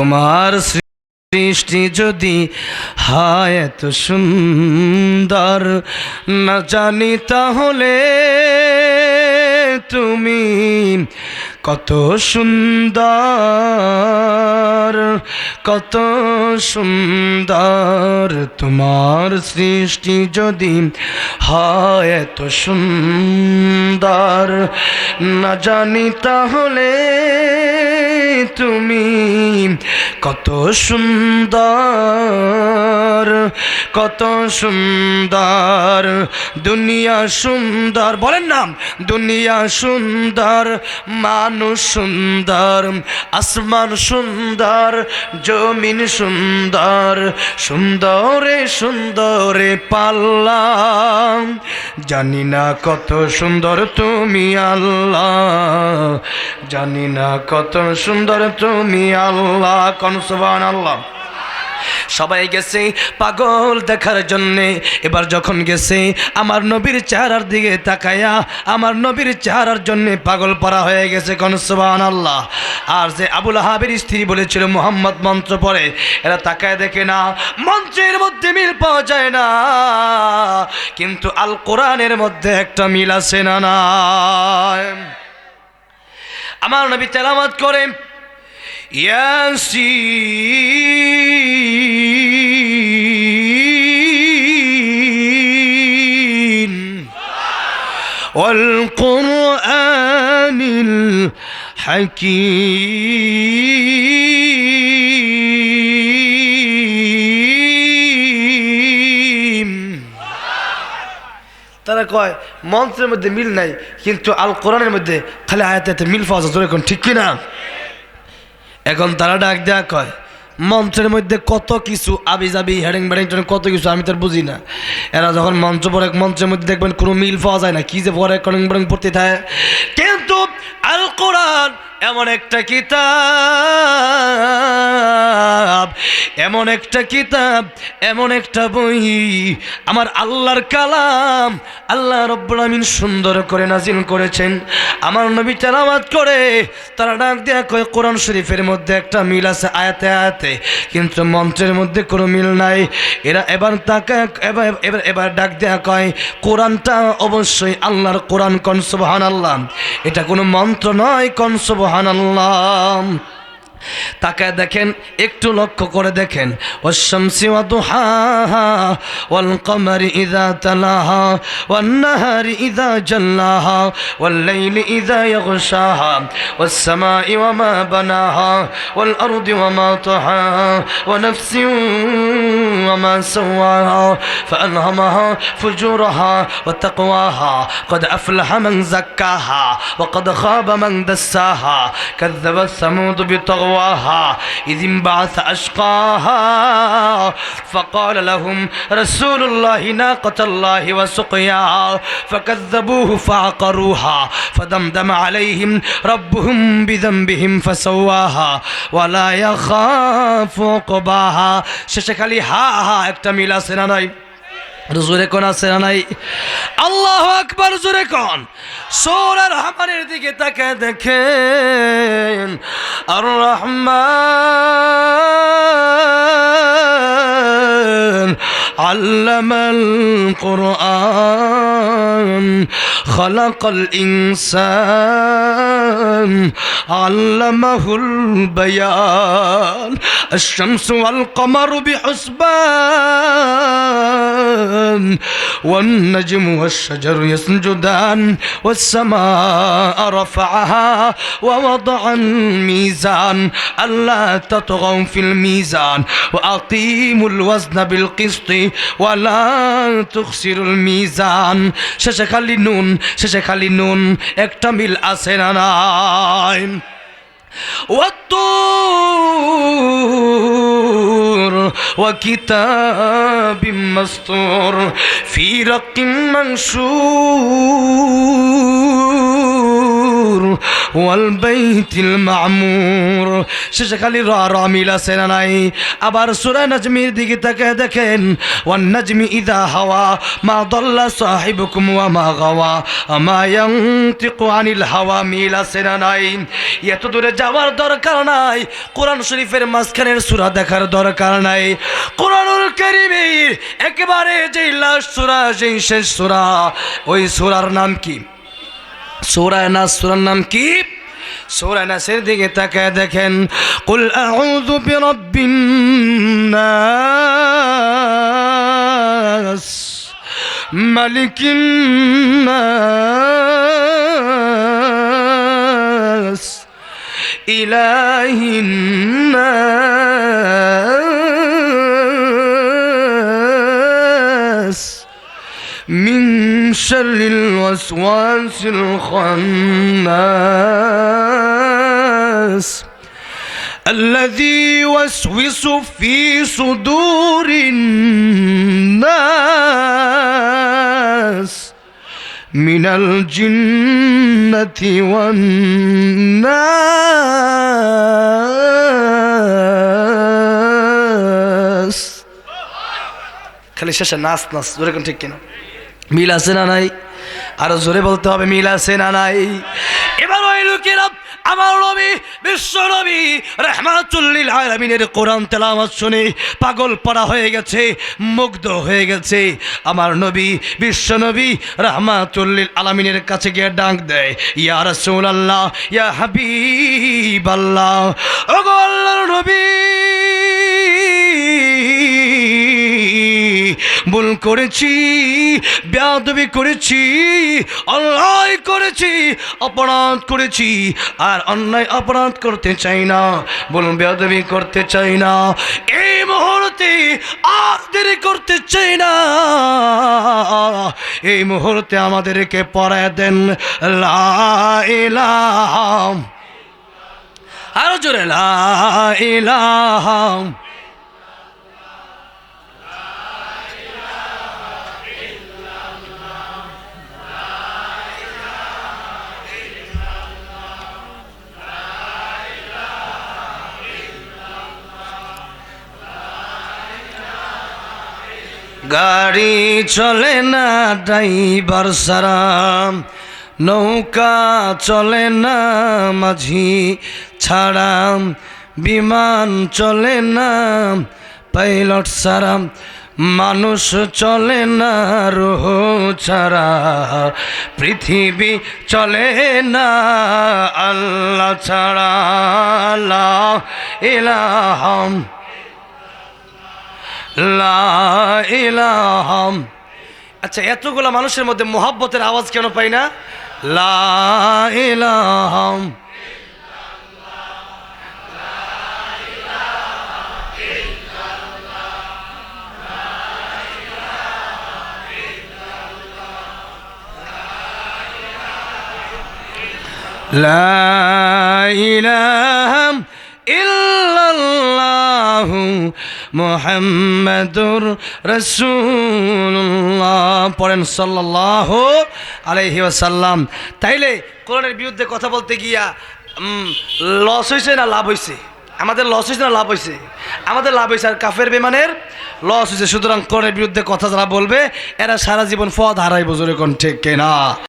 তোমার সৃষ্টি যদি হায় এত সুন্দর না জানি তাহলে তুমি কত সুন্দর কত সুন্দর তোমার সৃষ্টি যদি হয় এত সুন্দর। না জানি তাহলে তুমি কত সুন্দর কত সুন্দর। দুনিয়া সুন্দর, বলেন না দুনিয়া সুন্দর মানুষ সুন্দর, আসমান সুন্দর, জমিন সুন্দর, সুন্দরে সুন্দরে পাল্লাম। জানি না কত সুন্দর তুমি আল্লাহ, জানি না কত সুন্দর তুমি আল্লাহ কনসবান আল্লাহ সবাই গেছে পাগল দেখার জন্যে। এবার যখন গেছে, আমার নবীর চেহারার দিকে তাকায়া আমার নবীর চেহারার জন্যে পাগল পরা হয়ে গেছে কনসবান আল্লাহ আর যে আবুল হাবির স্ত্রী বলেছিল, মোহাম্মদ মন্ত্র পরে। এরা তাকায় দেখে না মন্ত্রের মধ্যে মিল পাওয়া যায় না। কিন্তু আল কোরআনের মধ্যে একটা মিল আছে না না আমার নবী তেলামাত করে ইয়াসি والقرآن الحكيم তারা কয় মন্ত্রের মধ্যে মিল নাই কিন্তু আল কোরআনের মধ্যে খালি আয়াতে মিল পাওয়া যায় এখন ঠিক কিনা এখন তারা ডাক দেয়া কয় মন্ত্রের মধ্যে কত কিছু আবি যাবি, হেডিং বেডিং কত কিছু আমি তার বুঝি না। এরা যখন মঞ্চ পরে মঞ্চের মধ্যে দেখবেন কোনো মিল পাওয়া যায় না, কি যে পরে কলিং বেডিং পড়তে থাকে। কিন্তু আল কোরআন এমন একটা কিতাব এমন একটা কিতাব, এমন একটা বই, আমার আল্লাহর কালাম আল্লাহ রব্বুল আমিন সুন্দর করে নাজিল করেছেন। আমার নবী তেলাওয়াত করে তারা ডাক দেয়া কয়, কোরআন শরীফের মধ্যে একটা মিল আছে আয়াতে আয়াতে, কিন্তু মন্ত্রের মধ্যে কোনো মিল নাই। এরা এবার তাকে, এবার এবার এবার ডাক দেয়া কয়, কোরআনটা অবশ্যই আল্লাহর কোরআন কনসবহান আল্লাহ এটা কোনো মন্ত্র নয় কনসবহান আল্লাহ তাকায় দেখেন একটু লক্ষ্য করে দেখেন ওয়াশামসি ওয়া দুহাহা ওয়াল কমারি ইযা তালাহা ওয়ান নাহারি ইযা জাল্লাহা ওয়াল লাইলি ইযা ইয়াগশাহা ওয়াস সামাই ওয়া মা বানাহা ওয়াল আরদি ওয়া মা তাহাহা ওয়া নাফসিন ওয়া মা সাওয়াহা فألهمها فجورها وتقواها قد أفلح من زكاها وقد خاب من دساها كذبت ثمود بطغواها إذ انبعث أشقاها فقال لهم رسول الله ناقة الله وسقياها فكذبوه فعقروها فدمدم عليهم ربهم بذنبهم فسواها ولا يخاف عقباها শেষে হা হা একটা মিল আছে না নাই জোরে কোন আছে না নাই আল্লাহ আকবার জোরে কোন সোরার হামারের দিকে তাকে দেখেন আর রহমান علم القرآن خلق الإنسان علمه البيان الشمس والقمر بحسبان والنجم والشجر يسجدان والسماء رفعها ووضع الميزان ألا تطغوا في الميزان وأقيموا الوزن بالقسط ولا تخسروا الميزان শেষে খালি নুন শেষে খালি নুন একটা মিল আছে না নাই والطور وكتاب مستور في رق منشور ওয়াল বাইতিল মামুর শেষে খালি র র মিল আছে না নাই আবার সূরা নাজমির দিকে তাকায় দেখেন ওয়ান নাজমি ইদা হাওয়া মা দল্লা সাহিবুকুম ওয়া মা গাওয়া আমা ইয়ানতিকু আনিল হাওয়া মিল আছে না নাই এত দূরে যাওয়ার দরকার নাই কোরআন শরীফের মাঝখানের সূরা দেখার দরকার নাই কোরআনুল কারীমের একেবারে যেই লাস্ট সূরা যেই শেষ সূরা ওই সূরার নাম কি? সূরা নাস নাম কি? সূরা নাসের দিকে তাকায় দেখেন, কুল আউযু বিরাব্বিন নাস, মালিকিন নাস, ইলাহিন নাস। شر الوسواس الخناس. الذي يوسوس في صدور الناس. من الجنة والناس. خلي الشاشة الناس نص دوركم تكينا মিল আছে না নাই? আরও জোরে বলতে হবে, মিল আছে না নাই? এবার ওই লোকেরা আমার নবী, বিশ্ব নবী, রহমাতুল্লিল আলামিনের কোরআন তেলাওয়াত শুনে পাগল পড়া হয়ে গেছে, মুগ্ধ হয়ে গেছে। আমার নবী, বিশ্ব নবী, রহমাতুল্লিল আলামিনের কাছে গিয়ে ডাক দেয়, ইয়া রসুল আল্লাহ ইয়া হাবিবাল্লাহ, ওগো আল্লাহর নবী! ভুল করেছি, বেয়াদবি করেছি, অন্যায় করেছি, অপরাধ করেছি, আর অন্যায় অপরাধ করতে চাই না বলুন বেয়াদবি করতে চাই না। এই মুহূর্তে আর দেরি করতে চাই না। এই মুহূর্তে আমাদেরকে পড়ায় দেন, লা ইলাহা, আরও জোরে, লা গাড়ি চলে না ড্রাইভার সারাম নৌকা চলে না মাঝি ছাড়াম বিমান চলে না পাইলট সারাম মানুষ চলে না রোহ ছাড়া, পৃথিবী চলে না আল্লাহ ছাড়া লা ইলাহাম লা ইলাহাম আচ্ছা এতগুলো মানুষের মধ্যে মোহাব্বতের আওয়াজ কেন পাই না লা ইলাহাম لا إله মোহাম্মদুর রসুল্লাহ পড়েন সাল্লাহ আলহি ওসাল্লাম তাইলে কোরআনের বিরুদ্ধে কথা বলতে গিয়া লস হয়েছে না লাভ হয়েছে আমাদের লস হয়েছে না লাভ হয়েছে আমাদের লাভ হয়েছে আর কাফের বেমানের লস হয়েছে সুতরাং কোরআনের বিরুদ্ধে কথা যারা বলবে, এরা সারা জীবন ফদ হারাই জোরে কোন ঠিক কেনা।